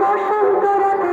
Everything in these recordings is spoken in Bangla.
বসন্ত রাতে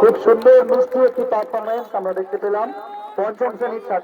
খুব সুন্দর মিষ্টি একটি পারফরমেন্স আমরা দেখতে পেলাম। পঞ্চম শ্রেণির